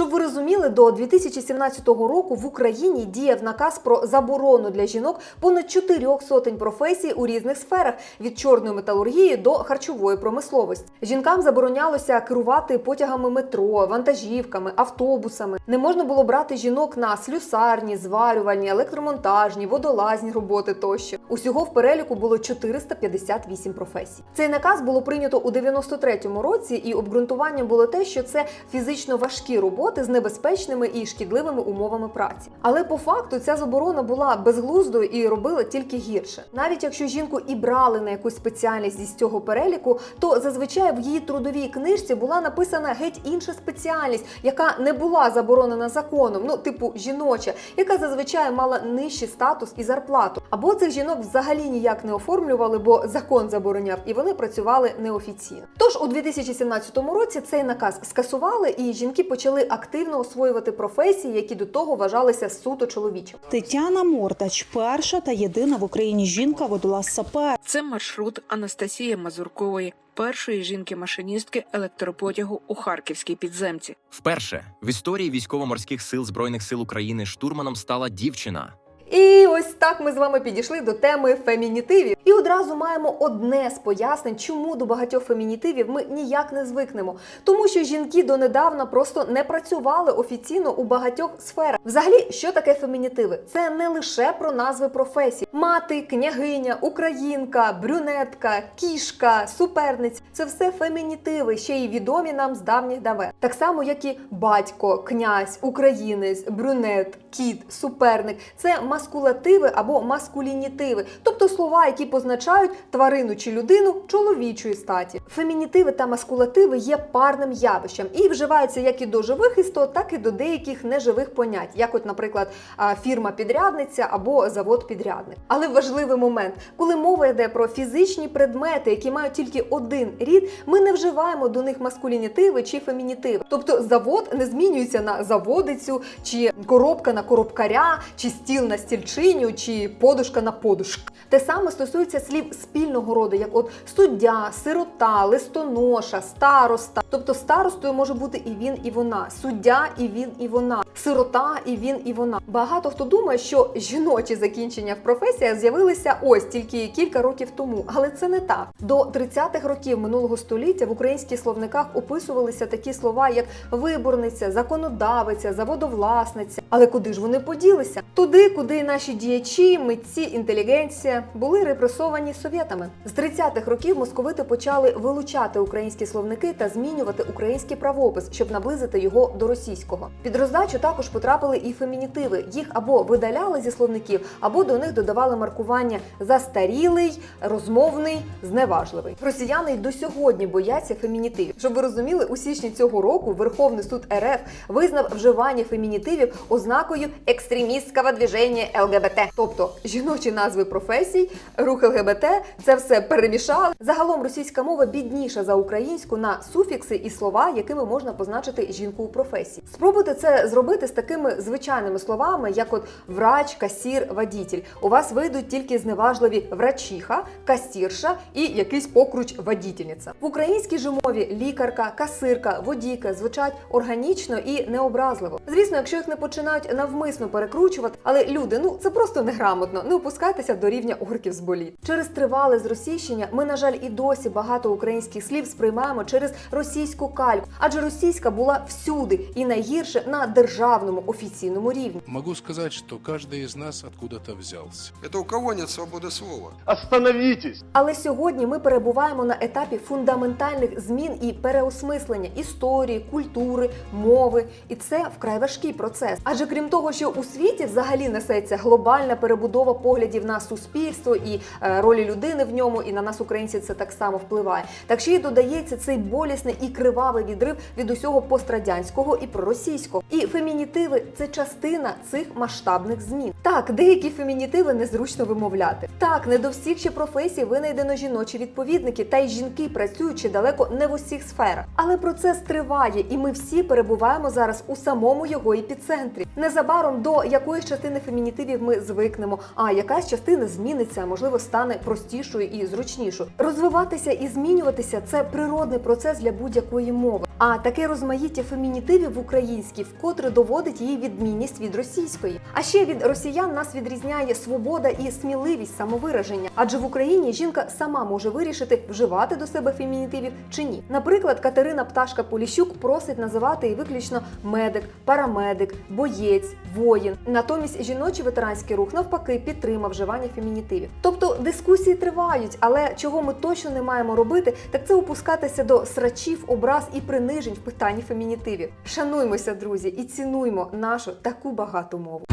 Щоб ви розуміли, до 2017 року в Україні діяв наказ про заборону для жінок понад чотирьох сотень професій у різних сферах від чорної металургії до харчової промисловості. Жінкам заборонялося керувати потягами метро, вантажівками, автобусами. Не можна було брати жінок на слюсарні, зварювальні, електромонтажні, водолазні роботи тощо. Усього в переліку було 458 професій. Цей наказ було прийнято у 93-му році, і обґрунтуванням було те, що це фізично важкі роботи з небезпечними і шкідливими умовами праці. Але по факту ця заборона була безглуздою і робила тільки гірше. Навіть якщо жінку і брали на якусь спеціальність із цього переліку, то зазвичай в її трудовій книжці була написана геть інша спеціальність, яка не була заборонена законом, ну типу жіноча, яка зазвичай мала нижчий статус і зарплату. Або цих жінок взагалі ніяк не оформлювали, бо закон забороняв, і вони працювали неофіційно. Тож у 2017 році цей наказ скасували, і жінки почали активно освоювати професії, які до того вважалися суто чоловічими. Тетяна Мортач, перша та єдина в Україні жінка водолаз сапер. Це маршрут Анастасії Мазуркової, першої жінки-машиністки електропотягу у харківській підземці. Вперше в історії військово-морських сил збройних сил України штурманом стала дівчина. І ось так ми з вами підійшли до теми фемінітивів. І одразу маємо одне з пояснень, чому до багатьох фемінітивів ми ніяк не звикнемо. Тому що жінки донедавна просто не працювали офіційно у багатьох сферах. Взагалі, що таке фемінітиви? Це не лише про назви професій: мати, княгиня, українка, брюнетка, кішка, суперниць це все фемінітиви, ще й відомі нам з давніх давен. Так само, як і батько, князь, українець, брюнет, кіт, суперник це маскулативи або маскулінітиви, тобто слова, які позначають тварину чи людину чоловічої статі. Фемінітиви та маскулативи є парним явищем і вживаються як і до живих істот, так і до деяких неживих понять, як, от, наприклад, фірма-підрядниця або завод-підрядник. Але важливий момент, коли мова йде про фізичні предмети, які мають тільки один рід, ми не вживаємо до них маскулінітиви чи фемінітиви. Тобто завод не змінюється на заводицю, чи коробка на коробкаря, чи стіл на стільчиню, чи подушка на подушку. Те саме стосується слів спільного роду, як от суддя, сирота, листоноша, староста. Тобто старостою може бути і він, і вона, суддя, і він, і вона, сирота, і він, і вона. Багато хто думає, що жіночі закінчення в професіях з'явилися ось тільки кілька років тому, але це не так. До 30-х років минулого століття в українських словниках описувалися такі слова, як виборниця, законодавиця, заводовласниця. Але куди ж вони поділися? Туди, куди наші діячі, митці, інтелігенція були репресовані совєтами. З 30-х років московити почали вилучати українські словники та змінювати український правопис, щоб наблизити його до російського. Під роздачу також потрапили і фемінітиви. Їх або видаляли зі словників, або до них додавали маркування застарілий, розмовний, зневажливий. Росіяни й до сьогодні бояться фемінітивів. Щоб ви розуміли, у січні цього року Верховний суд РФ визнав вживання фемінітивів ознакою екстремістського движення ЛГБТ. Тобто жіночі назви професій, рух ЛГБТ це все перемішали. Загалом російська мова бідніша за українську на суфікси і слова, якими можна позначити жінку у професії. Спробуйте це зробити з такими звичайними словами, як от врач, касір, водітель. У вас вийдуть тільки зневажливі врачиха, касірша і якийсь покруч водітельниця. В українській же мові лікарка, касирка, водійка звучать органічно і необразливо. Звісно, якщо їх не починають навмисно перекручувати, але люди, ну це просто неграмотно. Не опускайтеся до рівня орків з боліт. Через тривале зросійщення ми, на жаль, і досі багато українських слів сприймаємо через російську кальку, адже російська була всюди і найгірше на державному офіційному рівні. Могу сказать, что каждый из нас откуда-то взялся. Это у кого нет свободы слова? Остановитесь! Але сьогодні ми перебуваємо на етапі фундаментальних змін і переосмислення історії, культури, мови, і це вкрай важкий процес. Адже крім того, що у світі взагалі несеться глобальна перебудова поглядів на суспільство і е, ролі людини в ньому, і на нас, українців, це так само впливає. Так ще й додається цей болісний і кривавий відрив від усього пострадянського і проросійського. І фемінітиви це частина цих масштабних змін. Так, деякі фемінітиви незручно вимовляти. Так, не до всіх ще професій винайдено жіночі відповідники, та й жінки працюючи далеко не в усіх сферах. Але процес триває, і ми всі перебуваємо зараз у самому його епіцентрі. Незабаром до якоїсь частини фемінітивів ми звикнемо, а якась частина зміниться, можливо, стане простішою і зручнішою. Розвиватися і змінюватися це природний процес для будь-якої мови. А таке розмаїття фемінітивів в українській вкотре доводить її відмінність від російської. А ще від росіян нас відрізняє свобода і сміливість самовираження. Адже в Україні жінка сама може вирішити, вживати до себе фемінітивів чи ні. Наприклад, Катерина Пташка Поліщук просить називати її виключно медик, парамедик, боєць, воїн. Натомість жіночий ветеранський рух навпаки підтримав вживання фемінітивів. Тобто дискусії тривають, але чого ми точно не маємо робити, так це опускатися до срачів, образ і принижень в питанні фемінітивів. Шануймося, друзі, і цінуймо нашу таку багату мову.